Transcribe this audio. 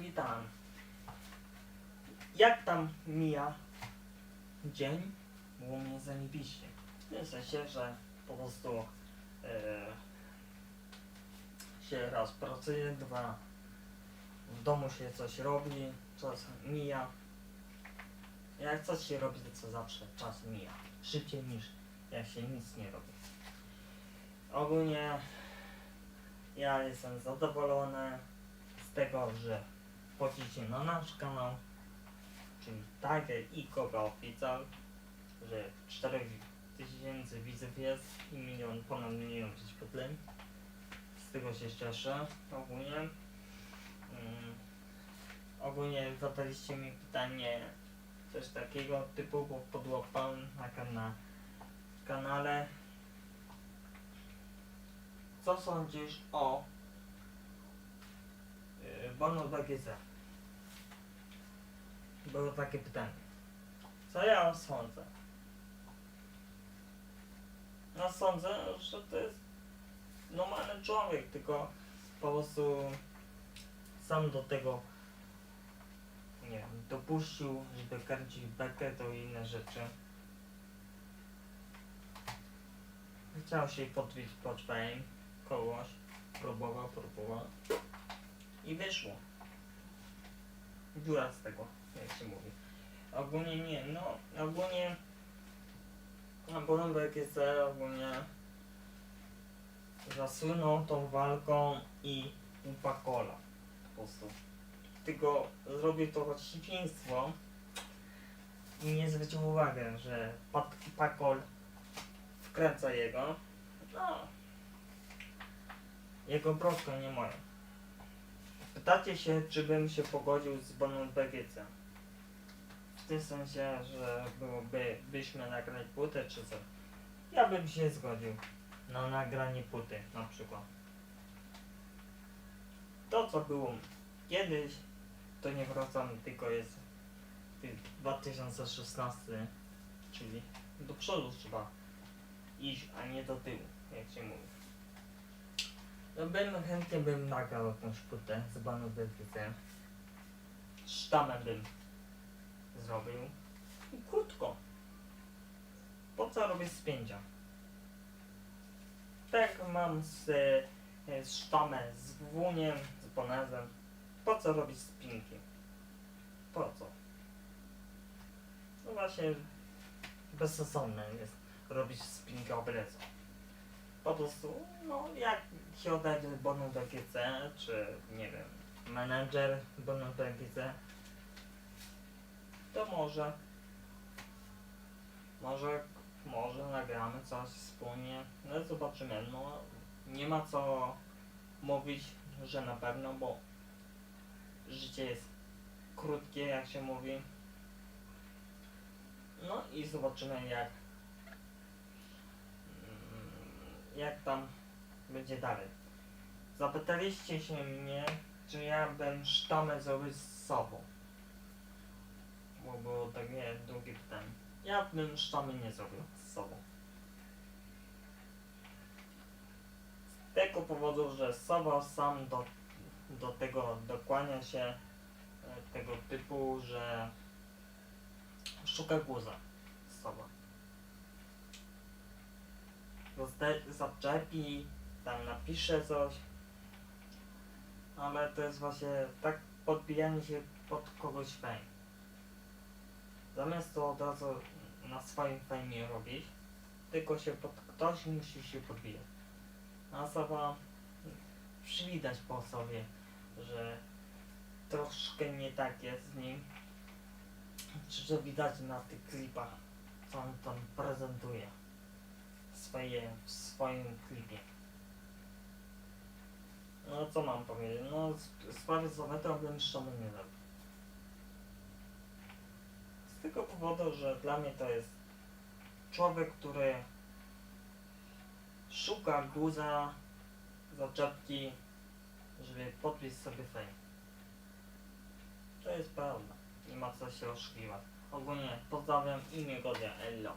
Witam. Jak tam mija dzień? Było mnie zajebiście. Sensie, że po prostu e, się raz pracuje, dwa w domu się coś robi, czas mija. Jak coś się robi, to co zawsze czas mija. Szybciej niż jak się nic nie robi. Ogólnie ja jestem zadowolony z tego, że wchodzicie na nasz kanał, czyli Tiger i Koga Official, że 4000 widzów jest i milion, ponad milion wyświetleń. Z tego się cieszę ogólnie. Mm, ogólnie zadaliście mi pytanie coś takiego typu, bo podłapałem na kana- kanale. Co sądzisz o yy, bonu BGZ? Było takie pytanie. Co ja sądzę? No sądzę, że to jest normalny człowiek, tylko po prostu sam do tego nie wiem, dopuścił, żeby kręcić bekę, to inne rzeczy. Chciał się podbić pod kogoś, próbował, próbował i wyszło. Dziura z tego, jak się mówi. Ogólnie nie, no ogólnie Boląbek jest e, ogólnie zasłynął tą walką i upakola po prostu. Tylko zrobił to świństwo i nie zwrócił uwagę, że Pat- Pakol wkręca jego. No. Jego broską, nie moją. Pytacie się, czy bym się pogodził z Boną BGC. W tym sensie, że byłoby, byśmy nagrać płytę, czy co. Ja bym się zgodził na nagranie płyty, na przykład. To, co było kiedyś, to nie wracamy, tylko jest ty- 2016, czyli do przodu trzeba iść, a nie do tyłu, jak się mówi. No bym chętnie bym nagrał jakąś płytę z banu BTC. Sztamem bym zrobił. I krótko. Po co robię spięcia? Tak mam z, e, z sztamem, z gwuniem, z bonezem. Po co robić spinki? Po co? No właśnie bezsensowne jest robić spinkę obrecą. Po prostu, no jak się odejdzie bonu BGC, czy nie wiem, menedżer bonu BGC, to może, może, może nagramy coś wspólnie, no zobaczymy, no nie ma co mówić, że na pewno, bo życie jest krótkie, jak się mówi. No i zobaczymy jak jak tam będzie dalej. Zapytaliście się mnie, czy ja bym sztamę zrobił z sobą. Bo było takie drugie pytanie. Ja bym sztamy nie zrobił z sobą. Z tego powodu, że Sowa sam do, do tego dokłania się e, tego typu, że szuka guza Sowa. Zaczepi, tam napisze coś, ale to jest właśnie tak podbijanie się pod kogoś fame. Zamiast to od razu na swoim fejmie robić, tylko się pod ktoś musi się podbijać. A osoba przywidać po sobie, że troszkę nie tak jest z nim. Czy to widać na tych klipach, co on tam prezentuje swoje, w swoim klipie. No co mam powiedzieć? No w sprawie Zometro bym szczerze nie zrobił. Z tego powodu, że dla mnie to jest człowiek, który szuka guza, zaczepki, żeby podbić sobie fame. To jest prawda. Nie ma co się oszukiwać. Ogólnie pozdrawiam imię Godia Ello.